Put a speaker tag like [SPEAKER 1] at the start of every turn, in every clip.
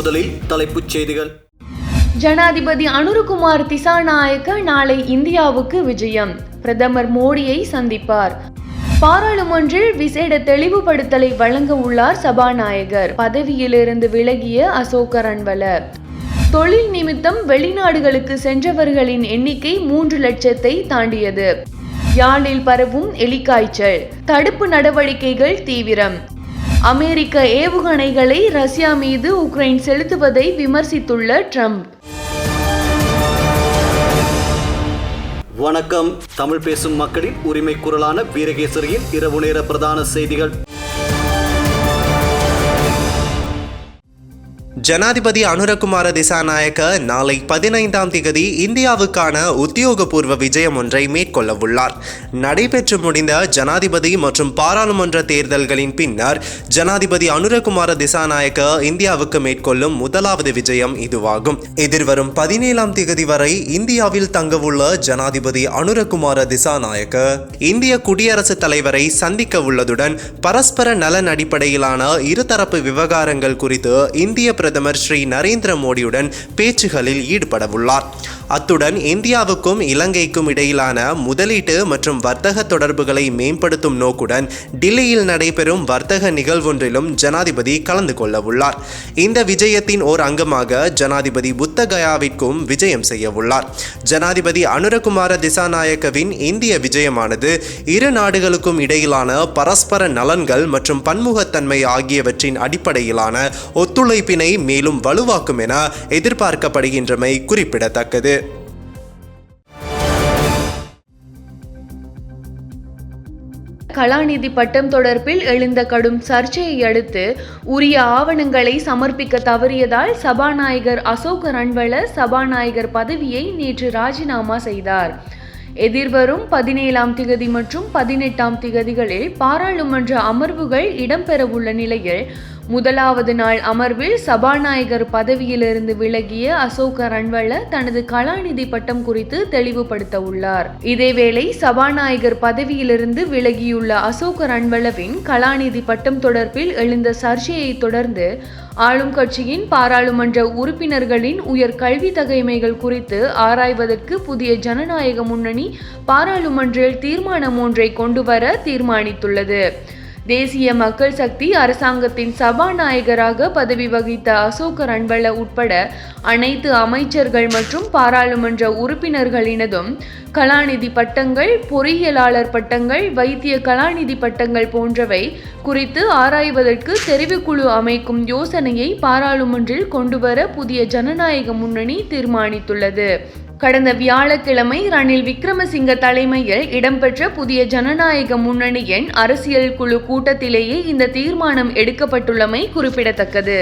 [SPEAKER 1] முதலில் தலைப்புச் செய்திகள்
[SPEAKER 2] ஜனாதிபதி அனுருகுமார் திசாநாயக்க நாளை இந்தியாவுக்கு விஜயம் பிரதமர் மோடியை சந்திப்பார் பாராளுமன்றில் விசேட தெளிவுபடுத்தலை வழங்க உள்ளார் சபாநாயகர் பதவியிலிருந்து விலகிய அசோக ரன்வல தொழில் நிமித்தம் வெளிநாடுகளுக்கு சென்றவர்களின் எண்ணிக்கை மூன்று லட்சத்தை தாண்டியது யாழில் பரவும் எலிக்காய்ச்சல் தடுப்பு நடவடிக்கைகள் தீவிரம் அமெரிக்க ஏவுகணைகளை ரஷ்யா மீது உக்ரைன் செலுத்துவதை விமர்சித்துள்ள ட்ரம்ப்
[SPEAKER 3] வணக்கம் தமிழ் பேசும் மக்களின் உரிமை குரலான வீரகேசரியின் இரவு நேர பிரதான செய்திகள்
[SPEAKER 4] ஜனாதிபதி அனுரகுமார திசாநாயக்க நாளை பதினைந்தாம் திகதி இந்தியாவுக்கான உத்தியோகபூர்வ விஜயம் ஒன்றை மேற்கொள்ள உள்ளார் நடைபெற்று முடிந்த ஜனாதிபதி மற்றும் பாராளுமன்ற தேர்தல்களின் பின்னர் ஜனாதிபதி அனுரகுமார திசாநாயக்க இந்தியாவுக்கு மேற்கொள்ளும் முதலாவது விஜயம் இதுவாகும் எதிர்வரும் பதினேழாம் திகதி வரை இந்தியாவில் தங்கவுள்ள ஜனாதிபதி அனுரகுமார திசாநாயக்க இந்திய குடியரசுத் தலைவரை சந்திக்க உள்ளதுடன் பரஸ்பர நலன் அடிப்படையிலான இருதரப்பு விவகாரங்கள் குறித்து இந்திய பிரதமர் ஸ்ரீ நரேந்திர மோடியுடன் பேச்சுகளில் ஈடுபடவுள்ளார் அத்துடன் இந்தியாவுக்கும் இலங்கைக்கும் இடையிலான முதலீட்டு மற்றும் வர்த்தக தொடர்புகளை மேம்படுத்தும் நோக்குடன் டில்லியில் நடைபெறும் வர்த்தக நிகழ்வொன்றிலும் ஜனாதிபதி கலந்து கொள்ளவுள்ளார் இந்த விஜயத்தின் ஓர் அங்கமாக ஜனாதிபதி புத்தகயாவிற்கும் விஜயம் செய்ய உள்ளார் ஜனாதிபதி அனுரகுமார திசாநாயக்கவின் இந்திய விஜயமானது இரு நாடுகளுக்கும் இடையிலான பரஸ்பர நலன்கள் மற்றும் பன்முகத்தன்மை ஆகியவற்றின் அடிப்படையிலான ஒத்துழைப்பினை மேலும் வலுவாக்கும் என எதிர்பார்க்கப்படுகின்றமை குறிப்பிடத்தக்கது
[SPEAKER 2] கலாநிதி பட்டம் தொடர்பில் எழுந்த கடும் சர்ச்சையை அடுத்து உரிய ஆவணங்களை சமர்ப்பிக்க தவறியதால் சபாநாயகர் அசோக ரன்வள சபாநாயகர் பதவியை நேற்று ராஜினாமா செய்தார் எதிர்வரும் பதினேழாம் திகதி மற்றும் பதினெட்டாம் திகதிகளில் பாராளுமன்ற அமர்வுகள் இடம்பெறவுள்ள நிலையில் முதலாவது நாள் அமர்வில் சபாநாயகர் பதவியிலிருந்து விலகிய அசோக ரன்வள தனது கலாநிதி பட்டம் குறித்து தெளிவுபடுத்த உள்ளார் இதேவேளை சபாநாயகர் பதவியிலிருந்து விலகியுள்ள அசோக ரன்வளவின் கலாநிதி பட்டம் தொடர்பில் எழுந்த சர்ச்சையை தொடர்ந்து ஆளும் கட்சியின் பாராளுமன்ற உறுப்பினர்களின் உயர் கல்வி தகைமைகள் குறித்து ஆராய்வதற்கு புதிய ஜனநாயக முன்னணி பாராளுமன்றில் தீர்மானம் ஒன்றை கொண்டுவர தீர்மானித்துள்ளது தேசிய மக்கள் சக்தி அரசாங்கத்தின் சபாநாயகராக பதவி வகித்த அசோக் ரன்வல உட்பட அனைத்து அமைச்சர்கள் மற்றும் பாராளுமன்ற உறுப்பினர்களினதும் கலாநிதி பட்டங்கள் பொறியியலாளர் பட்டங்கள் வைத்திய கலாநிதி பட்டங்கள் போன்றவை குறித்து ஆராய்வதற்கு தெரிவுக்குழு அமைக்கும் யோசனையை பாராளுமன்றில் கொண்டுவர புதிய ஜனநாயக முன்னணி தீர்மானித்துள்ளது கடந்த வியாழக்கிழமை ரணில் விக்ரமசிங்க தலைமையில் இடம்பெற்ற புதிய ஜனநாயக முன்னணியின் அரசியல் குழு கூட்டத்திலேயே இந்த தீர்மானம் எடுக்கப்பட்டுள்ளமை குறிப்பிடத்தக்கது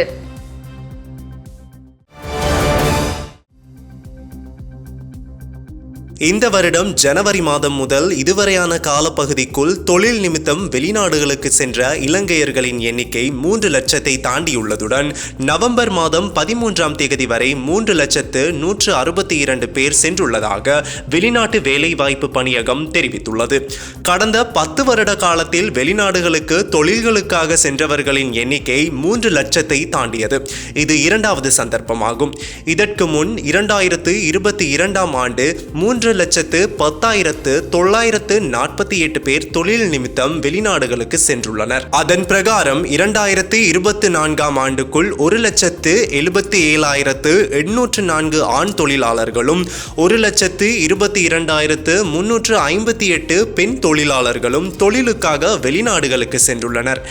[SPEAKER 4] இந்த வருடம் ஜனவரி மாதம் முதல் இதுவரையான காலப்பகுதிக்குள் தொழில் நிமித்தம் வெளிநாடுகளுக்கு சென்ற இலங்கையர்களின் எண்ணிக்கை மூன்று லட்சத்தை தாண்டியுள்ளதுடன் நவம்பர் மாதம் பதிமூன்றாம் தேதி வரை மூன்று லட்சத்து நூற்று அறுபத்தி இரண்டு பேர் சென்றுள்ளதாக வெளிநாட்டு வேலைவாய்ப்பு பணியகம் தெரிவித்துள்ளது கடந்த பத்து வருட காலத்தில் வெளிநாடுகளுக்கு தொழில்களுக்காக சென்றவர்களின் எண்ணிக்கை மூன்று லட்சத்தை தாண்டியது இது இரண்டாவது சந்தர்ப்பமாகும் இதற்கு முன் இரண்டாயிரத்து இருபத்தி இரண்டாம் ஆண்டு மூன்று மூன்று லட்சத்து பத்தாயிரத்து தொள்ளாயிரத்து நாற்பத்தி எட்டு பேர் தொழில் நிமித்தம் வெளிநாடுகளுக்கு சென்றுள்ளனர் அதன் பிரகாரம் இரண்டாயிரத்து இருபத்தி நான்காம் ஆண்டுக்குள் ஒரு லட்சத்து எழுபத்தி ஏழாயிரத்து எண்ணூற்று நான்கு ஆண் தொழிலாளர்களும் ஒரு லட்சத்து இருபத்தி இரண்டாயிரத்து முன்னூற்று ஐம்பத்தி எட்டு பெண் தொழிலாளர்களும் தொழிலுக்காக வெளிநாடுகளுக்கு சென்றுள்ளனர்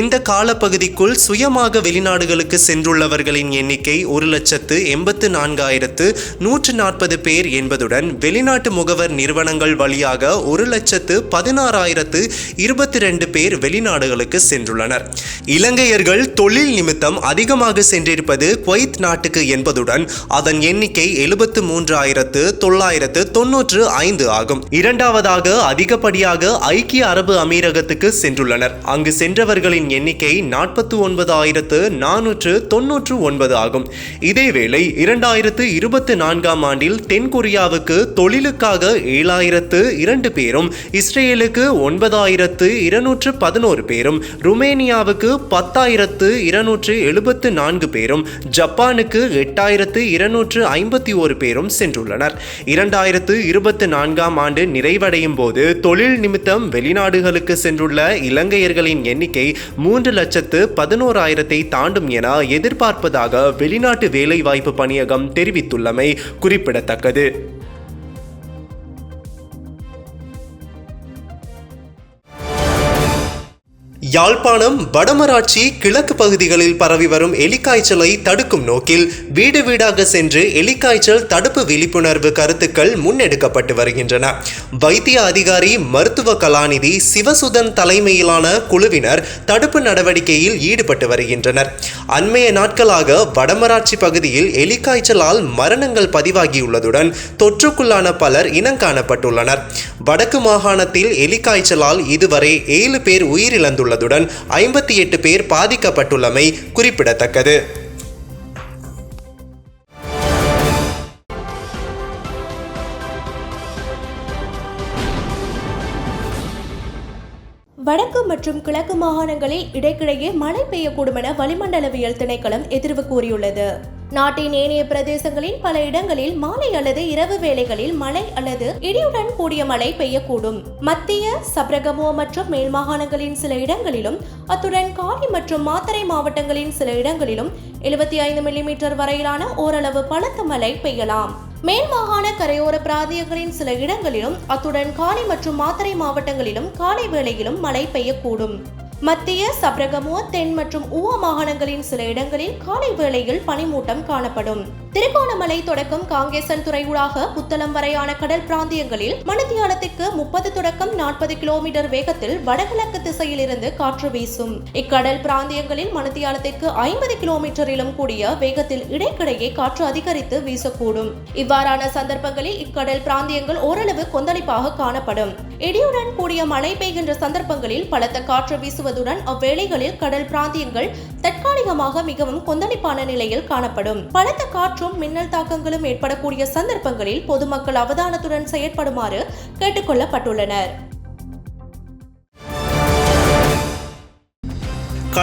[SPEAKER 4] இந்த காலப்பகுதிக்குள் சுயமாக வெளிநாடுகளுக்கு சென்றுள்ளவர்களின் எண்ணிக்கை ஒரு லட்சத்து எண்பத்து நான்காயிரத்து நூற்று நாற்பது பேர் என்பதுடன் வெளி வெளிநாட்டு முகவர் நிறுவனங்கள் வழியாக ஒரு லட்சத்து பதினாறாயிரத்து இருபத்தி ரெண்டு பேர் வெளிநாடுகளுக்கு சென்றுள்ளனர் இலங்கையர்கள் தொழில் நிமித்தம் அதிகமாக சென்றிருப்பது குவைத் நாட்டுக்கு என்பதுடன் அதன் எண்ணிக்கை எழுபத்து மூன்றாயிரத்து தொள்ளாயிரத்து தொன்னூற்று ஐந்து ஆகும் இரண்டாவதாக அதிகப்படியாக ஐக்கிய அரபு அமீரகத்துக்கு சென்றுள்ளனர் அங்கு சென்றவர்களின் எண்ணிக்கை நாற்பத்தி ஒன்பதாயிரத்து நானூற்று தொன்னூற்று ஒன்பது ஆகும் இதேவேளை இரண்டாயிரத்து இருபத்தி நான்காம் ஆண்டில் தென்கொரியாவுக்கு தொழில் தொழிலுக்காக ஏழாயிரத்து இரண்டு பேரும் இஸ்ரேலுக்கு ஒன்பதாயிரத்து இருநூற்று பதினோரு பேரும் ருமேனியாவுக்கு பத்தாயிரத்து இருநூற்று எழுபத்து நான்கு பேரும் ஜப்பானுக்கு எட்டாயிரத்து இருநூற்று ஐம்பத்தி ஒரு பேரும் சென்றுள்ளனர் இரண்டாயிரத்து இருபத்தி நான்காம் ஆண்டு நிறைவடையும் போது தொழில் நிமித்தம் வெளிநாடுகளுக்கு சென்றுள்ள இலங்கையர்களின் எண்ணிக்கை மூன்று லட்சத்து பதினோராயிரத்தை தாண்டும் என எதிர்பார்ப்பதாக வெளிநாட்டு வேலைவாய்ப்பு பணியகம் தெரிவித்துள்ளமை குறிப்பிடத்தக்கது யாழ்ப்பாணம் வடமராட்சி கிழக்கு பகுதிகளில் பரவி வரும் எலிக்காய்ச்சலை தடுக்கும் நோக்கில் வீடு வீடாக சென்று எலிக்காய்ச்சல் தடுப்பு விழிப்புணர்வு கருத்துக்கள் முன்னெடுக்கப்பட்டு வருகின்றன வைத்திய அதிகாரி மருத்துவ கலாநிதி சிவசுதன் தலைமையிலான குழுவினர் தடுப்பு நடவடிக்கையில் ஈடுபட்டு வருகின்றனர் அண்மைய நாட்களாக வடமராட்சி பகுதியில் எலிக்காய்ச்சலால் மரணங்கள் பதிவாகியுள்ளதுடன் தொற்றுக்குள்ளான பலர் இனம் காணப்பட்டுள்ளனர் வடக்கு மாகாணத்தில் எலிக்காய்ச்சலால் இதுவரை ஏழு பேர் உயிரிழந்துள்ளனர் உயிரிழந்துள்ளதுடன் ஐம்பத்தி எட்டு பேர் பாதிக்கப்பட்டுள்ளமை குறிப்பிடத்தக்கது
[SPEAKER 5] வடக்கு மற்றும் கிழக்கு மாகாணங்களில் இடைக்கிடையே மழை பெய்யக்கூடும் என வளிமண்டலவியல் திணைக்களம் எதிர்வு கூறியுள்ளது நாட்டின் ஏனைய பிரதேசங்களின் பல இடங்களில் மாலை அல்லது இரவு வேளைகளில் மழை அல்லது இடியுடன் கூடிய மழை பெய்யக்கூடும் மத்திய சப்ரகமோ மற்றும் மேல் மாகாணங்களின் சில இடங்களிலும் அத்துடன் காலி மற்றும் மாத்தரை மாவட்டங்களின் சில இடங்களிலும் எழுபத்தி ஐந்து மில்லிமீட்டர் வரையிலான ஓரளவு பலத்த மழை பெய்யலாம் மேல் மாகாண கரையோர பிராந்தியங்களின் சில இடங்களிலும் அத்துடன் காலி மற்றும் மாத்தரை மாவட்டங்களிலும் காலை வேளையிலும் மழை பெய்யக்கூடும் மத்திய சப்ரகமோ தென் மற்றும் ஊவ மாகாணங்களின் சில இடங்களில் காலை வேளையில் பனிமூட்டம் காணப்படும் திருகோணமலை தொடக்கம் காங்கேசன் துறையூடாக புத்தளம் வரையான கடல் பிராந்தியங்களில் மணித்தியாலத்திற்கு முப்பது தொடக்கம் நாற்பது கிலோமீட்டர் வேகத்தில் வடகிழக்கு திசையில் இருந்து காற்று வீசும் இக்கடல் பிராந்தியங்களில் மணித்தியாலத்திற்கு ஐம்பது கிலோமீட்டரிலும் கூடிய வேகத்தில் இடைக்கிடையே காற்று அதிகரித்து வீசக்கூடும் இவ்வாறான சந்தர்ப்பங்களில் இக்கடல் பிராந்தியங்கள் ஓரளவு கொந்தளிப்பாக காணப்படும் இடியுடன் கூடிய மழை பெய்கின்ற சந்தர்ப்பங்களில் பலத்த காற்று வீசுவதுடன் அவ்வேளைகளில் கடல் பிராந்தியங்கள் தற்காலிகமாக மிகவும் கொந்தளிப்பான நிலையில் காணப்படும் பலத்த காற்றும் மின்னல் தாக்கங்களும் ஏற்படக்கூடிய சந்தர்ப்பங்களில் பொதுமக்கள் அவதானத்துடன் செயற்படுமாறு கேட்டுக்கொள்ளப்பட்டுள்ளனர்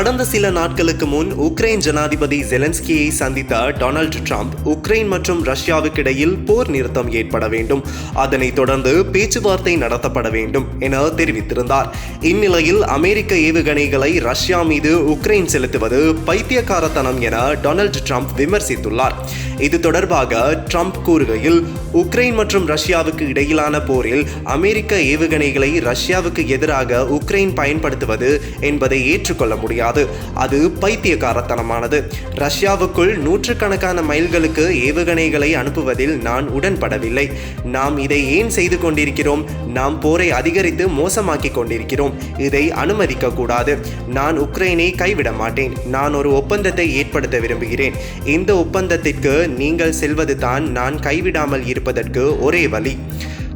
[SPEAKER 6] கடந்த சில நாட்களுக்கு முன் உக்ரைன் ஜனாதிபதி ஜெலன்ஸ்கியை சந்தித்த டொனால்டு டிரம்ப் உக்ரைன் மற்றும் ரஷ்யாவுக்கு இடையில் போர் நிறுத்தம் ஏற்பட வேண்டும் அதனை தொடர்ந்து பேச்சுவார்த்தை நடத்தப்பட வேண்டும் என தெரிவித்திருந்தார் இந்நிலையில் அமெரிக்க ஏவுகணைகளை ரஷ்யா மீது உக்ரைன் செலுத்துவது பைத்தியக்காரத்தனம் என டொனால்டு டிரம்ப் விமர்சித்துள்ளார் இது தொடர்பாக ட்ரம்ப் கூறுகையில் உக்ரைன் மற்றும் ரஷ்யாவுக்கு இடையிலான போரில் அமெரிக்க ஏவுகணைகளை ரஷ்யாவுக்கு எதிராக உக்ரைன் பயன்படுத்துவது என்பதை ஏற்றுக்கொள்ள முடியாது அது பைத்தியக்காரத்தனமானது ரஷ்யாவுக்குள் நூற்றுக்கணக்கான மைல்களுக்கு ஏவுகணைகளை அனுப்புவதில் நான் உடன்படவில்லை நாம் இதை ஏன் செய்து கொண்டிருக்கிறோம் நாம் போரை அதிகரித்து மோசமாக்கி கொண்டிருக்கிறோம் இதை அனுமதிக்க கூடாது நான் உக்ரைனை கைவிட மாட்டேன் நான் ஒரு ஒப்பந்தத்தை ஏற்படுத்த விரும்புகிறேன் இந்த ஒப்பந்தத்திற்கு நீங்கள் செல்வது தான் நான் கைவிடாமல் இருப்பதற்கு ஒரே வழி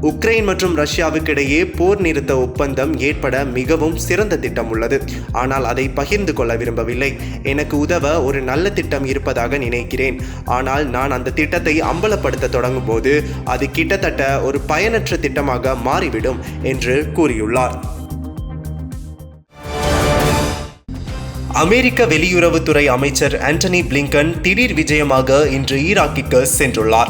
[SPEAKER 6] உக்ரைன் மற்றும் ரஷ்யாவுக்கிடையே போர் நிறுத்த ஒப்பந்தம் ஏற்பட மிகவும் சிறந்த திட்டம் உள்ளது ஆனால் அதை பகிர்ந்து கொள்ள விரும்பவில்லை எனக்கு உதவ ஒரு நல்ல திட்டம் இருப்பதாக நினைக்கிறேன் ஆனால் நான் அந்த திட்டத்தை அம்பலப்படுத்த தொடங்கும் போது அது கிட்டத்தட்ட ஒரு பயனற்ற திட்டமாக மாறிவிடும் என்று கூறியுள்ளார் அமெரிக்க வெளியுறவுத்துறை அமைச்சர் ஆண்டனி பிளிங்கன் திடீர் விஜயமாக இன்று ஈராக்கிற்கு சென்றுள்ளார்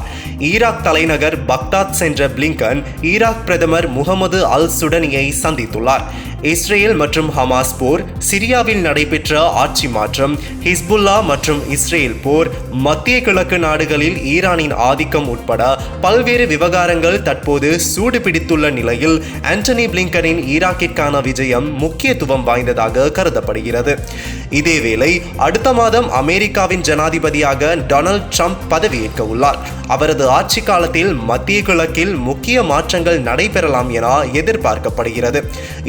[SPEAKER 6] ஈராக் தலைநகர் பக்தாத் சென்ற பிளிங்கன் ஈராக் பிரதமர் முகமது அல் சுடனியை சந்தித்துள்ளார் இஸ்ரேல் மற்றும் ஹமாஸ் போர் சிரியாவில் நடைபெற்ற ஆட்சி மாற்றம் ஹிஸ்புல்லா மற்றும் இஸ்ரேல் போர் மத்திய கிழக்கு நாடுகளில் ஈரானின் ஆதிக்கம் உட்பட பல்வேறு விவகாரங்கள் தற்போது சூடு பிடித்துள்ள நிலையில் ஆண்டனி பிளிங்கனின் ஈராக்கிற்கான விஜயம் முக்கியத்துவம் வாய்ந்ததாக கருதப்படுகிறது இதேவேளை அடுத்த மாதம் அமெரிக்காவின் ஜனாதிபதியாக டொனால்ட் ட்ரம்ப் பதவியேற்க உள்ளார் அவரது ஆட்சி காலத்தில் மத்திய கிழக்கில் முக்கிய மாற்றங்கள் நடைபெறலாம் என எதிர்பார்க்கப்படுகிறது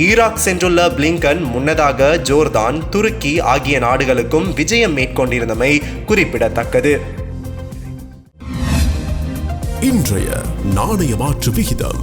[SPEAKER 6] ஈராக் சென்றுள்ள பிளிங்கன் முன்னதாக ஜோர்தான் துருக்கி ஆகிய நாடுகளுக்கும் விஜயம் மேற்கொண்டிருந்தமை குறிப்பிடத்தக்கது இன்றைய நாணய மாற்று விகிதம்